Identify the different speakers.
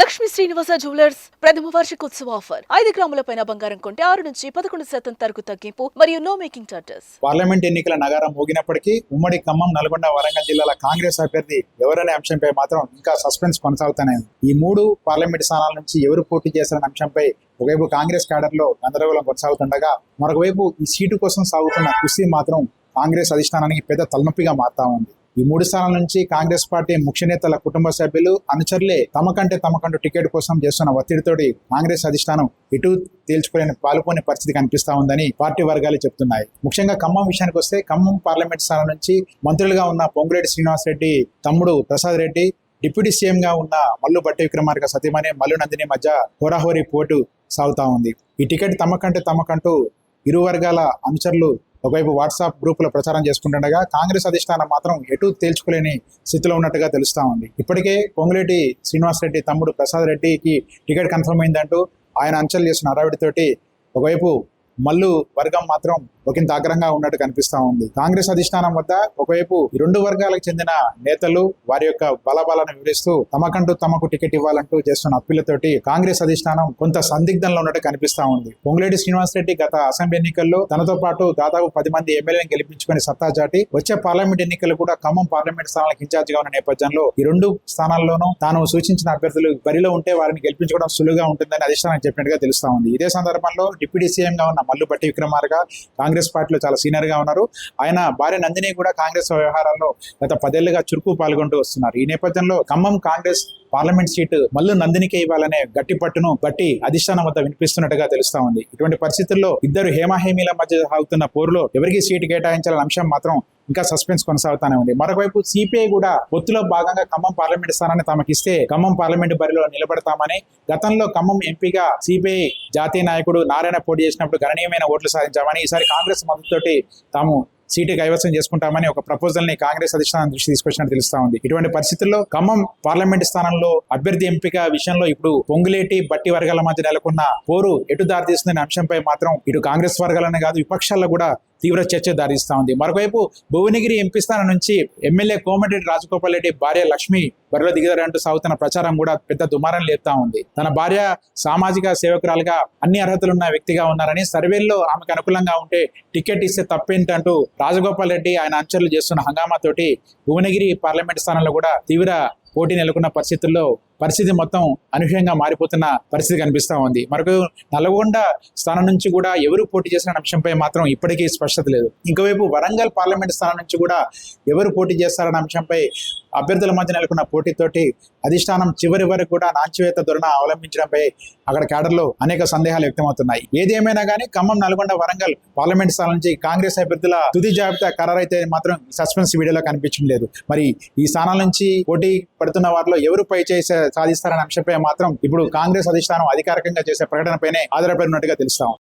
Speaker 1: Lakshmi Srinivasa jewellers ప్రథమ వార్షికోత్సవ offer. ఐదు గ్రాముల పైన బంగారం కొంటే ఆరు నుంచి పదకొండు శాతం తరకు తగ్గింపు మరియు నో మేకింగ్ చార్జెస్
Speaker 2: పార్లమెంట్ ఎన్నికల నగారం మోగినప్పటికీ ఉమ్మడి ఖమ్మం నల్గొండ వరంగల్ జిల్లాల కాంగ్రెస్ అభ్యర్థి ఎవరనే అంశంపై మాత్రం ఇంకా సస్పెన్స్ కొనసాగుతానే ఈ మూడు పార్లమెంట్ స్థానాల నుంచి ఎవరు పోటీ చేస్తారనే అంశంపై ఒకవైపు కాంగ్రెస్ క్యాడర్లో గందరగోళం కొనసాగుతుండగా మరొకవైపు ఈ సీటు కోసం సాగుతున్న కృషి మాత్రం కాంగ్రెస్ అధిష్టానానికి పెద్ద తలనొప్పిగా మారుతా ఉంది. ఈ మూడు స్థానాల నుంచి కాంగ్రెస్ పార్టీ ముఖ్య నేతల కుటుంబ సభ్యులు అనుచరులే తమకంటే తమకంటూ టికెట్ కోసం చేస్తున్న ఒత్తిడితోటి కాంగ్రెస్ అధిష్టానం ఇటు తేల్చుకోలేని పాల్గొనే పరిస్థితి కనిపిస్తా ఉందని పార్టీ వర్గాలు చెప్తున్నాయి. ముఖ్యంగా ఖమ్మం విషయానికి వస్తే ఖమ్మం పార్లమెంట్ స్థానం నుంచి మంత్రులుగా ఉన్న పొంగులేటి శ్రీనివాసరెడ్డి తమ్ముడు ప్రసాద్ రెడ్డి డిప్యూటీ సీఎంగా ఉన్న మల్లు బట్టి విక్రమార్క సతీమణి మల్లు నందిని మధ్య హోరాహోరీ పోటు సాగుతా ఉంది. ఈ టికెట్ తమకంటే తమకంటూ ఇరు వర్గాల అనుచరులు ఒకవైపు వాట్సాప్ గ్రూపులో ప్రచారం చేసుకుంటుండగా కాంగ్రెస్ అధిష్టానం మాత్రం ఎటు తేల్చుకోలేని స్థితిలో ఉన్నట్టుగా తెలుస్తా ఉంది. ఇప్పటికే పొంగులేటి శ్రీనివాసరెడ్డి తమ్ముడు ప్రసాద్ రెడ్డికి టికెట్ కన్ఫర్మ్ అయిందంటూ ఆయన అంచలు చేసిన హడావిడితోటి ఒకవైపు మల్లు వర్గం మాత్రం ఒకంత ఆగ్రహంగా ఉన్నట్టు కనిపిస్తా ఉంది. కాంగ్రెస్ అధిష్టానం వద్ద ఒకవైపు రెండు వర్గాలకు చెందిన నేతలు వారి యొక్క బలబలాన్ని వివరిస్తూ తమకంటూ తమకు టికెట్ ఇవ్వాలంటూ చేస్తున్న అప్పీలతోటి కాంగ్రెస్ అధిష్టానం కొంత సందిగ్ధంలో ఉన్నట్టు కనిపిస్తా ఉంది. పొంగులేటి శ్రీనివాసరెడ్డి గత అసెంబ్లీ ఎన్నికల్లో తనతో పాటు దాదాపు పది మంది ఎమ్మెల్యేలను గెలిపించుకుని సత్తా చాటి వచ్చే పార్లమెంట్ ఎన్నికలు కూడా ఖమ్మం పార్లమెంట్ స్థానాలకు ఇన్ఛార్జ్గా ఉన్న నేపథ్యంలో ఈ రెండు స్థానాల్లోనూ తాను సూచించిన అభ్యర్థులు బరిలో ఉంటే వారిని గెలిపించుకోవడం సులువుగా ఉంటుందని అధిష్టానం చెప్పినట్టుగా తెలుస్తా ఉంది. ఇదే సందర్భంలో డిప్యూటీ సీఎం గా ఉన్న మల్లుపట్టి విక్రమార్గా కాంగ్రెస్ కాంగ్రెస్ పార్టీలో చాలా సీనియర్గా ఉన్నారు. ఆయన భార్య నందిని కూడా కాంగ్రెస్ వ్యవహారాల్లో గత పదేళ్ళుగా చురుకు పాల్గొంటూ వస్తున్నారు. ఈ నేపథ్యంలో Khammam Congress parliament seat Mallu నందినికే ఇవ్వాలనే గట్టి పట్టును బట్టి అధిష్టానం వద్ద వినిపిస్తున్నట్టుగా తెలుస్తా ఉంది. ఇటువంటి పరిస్థితుల్లో ఇద్దరు హేమాహేమీల మధ్య సాగుతున్న పోరులో ఎవరికి సీటు కేటాయించాలనే అంశం మాత్రం ఇంకా సస్పెన్స్ కొనసాగుతానే ఉంది. మరొకవైపు సిపిఐ కూడా ఒత్తులో భాగంగా ఖమ్మం పార్లమెంట్ స్థానాన్ని తమకిస్తే ఖమ్మం పార్లమెంట్ బరిలో నిలబడతామని గతంలో ఖమ్మం ఎంపీగా సిపిఐ జాతీయ నాయకుడు నారాయణ పోటీ చేసినప్పుడు గణనీయమైన ఓట్లు సాధించామని ఈసారి కాంగ్రెస్ మద్దతుతోటి తాము సీటు కైవసం చేసుకుంటామని ఒక ప్రపోజల్ని కాంగ్రెస్ అధిష్టానం దృష్టి తీసుకొచ్చినట్టు తెలుస్తా ఉంది. ఇటువంటి పరిస్థితుల్లో ఖమ్మం పార్లమెంట్ స్థానంలో అభ్యర్థి ఎంపిక విషయంలో ఇప్పుడు పొంగులేటి బట్టి వర్గాల మధ్య నెలకొన్న పోరు ఎటు దారితీస్తుందనే అంశంపై మాత్రం ఇటు కాంగ్రెస్ వర్గాలనే కాదు విపక్షాల్లో కూడా తీవ్ర చర్చ దారిస్తా ఉంది. మరోవైపు భువనగిరి ఎంపీ స్థానం నుంచి ఎమ్మెల్యే కోమటిరెడ్డి రాజగోపాల్ రెడ్డి భార్య లక్ష్మి బరిలో దిగుదారంటూ సాగుతున్న ప్రచారం కూడా పెద్ద దుమారం లేపుతా ఉంది. తన భార్య సామాజిక సేవకురాలుగా అన్ని అర్హతలున్న వ్యక్తిగా ఉన్నారని సర్వేల్లో ఆమెకు అనుకూలంగా ఉంటే టికెట్ ఇస్తే తప్పేంటంటూ రాజగోపాల్ రెడ్డి ఆయన అంచనలు చేస్తున్న హంగామాతోటి భువనగిరి పార్లమెంట్ స్థానంలో కూడా తీవ్ర పోటీ నెలకొన్న పరిస్థితుల్లో పరిస్థితి మొత్తం అనూహ్యంగా మారిపోతున్న పరిస్థితి కనిపిస్తా ఉంది. మరొక నల్గొండ స్థానం నుంచి కూడా ఎవరు పోటీ చేసిన అంశంపై మాత్రం ఇప్పటికీ స్పష్టత లేదు. ఇంకోవైపు వరంగల్ పార్లమెంట్ స్థానం నుంచి కూడా ఎవరు పోటీ చేస్తారన్న అంశంపై అభ్యర్థుల మధ్య నెలకొన్న పోటీతోటి అధిష్టానం చివరి వరకు కూడా నాంచివేత ధోరణ అవలంబించడంపై అక్కడ కేడర్లో అనేక సందేహాలు వ్యక్తమవుతున్నాయి. ఏది ఏమైనా కానీ ఖమ్మం నల్గొండ వరంగల్ పార్లమెంట్ స్థానం నుంచి కాంగ్రెస్ అభ్యర్థుల తుది జాబితా ఖరారైతే మాత్రం సస్పెన్స్ వీడియోలో కనిపించడం లేదు. మరి ఈ స్థానాల నుంచి పోటీ పడుతున్న వారిలో ఎవరు పై చేసే సాధిస్తారనే అంశంపై మాత్రం ఇప్పుడు కాంగ్రెస్ అధిష్టానం అధికారికంగా చేసే ప్రకటనపైనే ఆధారపడినట్టుగా తెలుస్తాం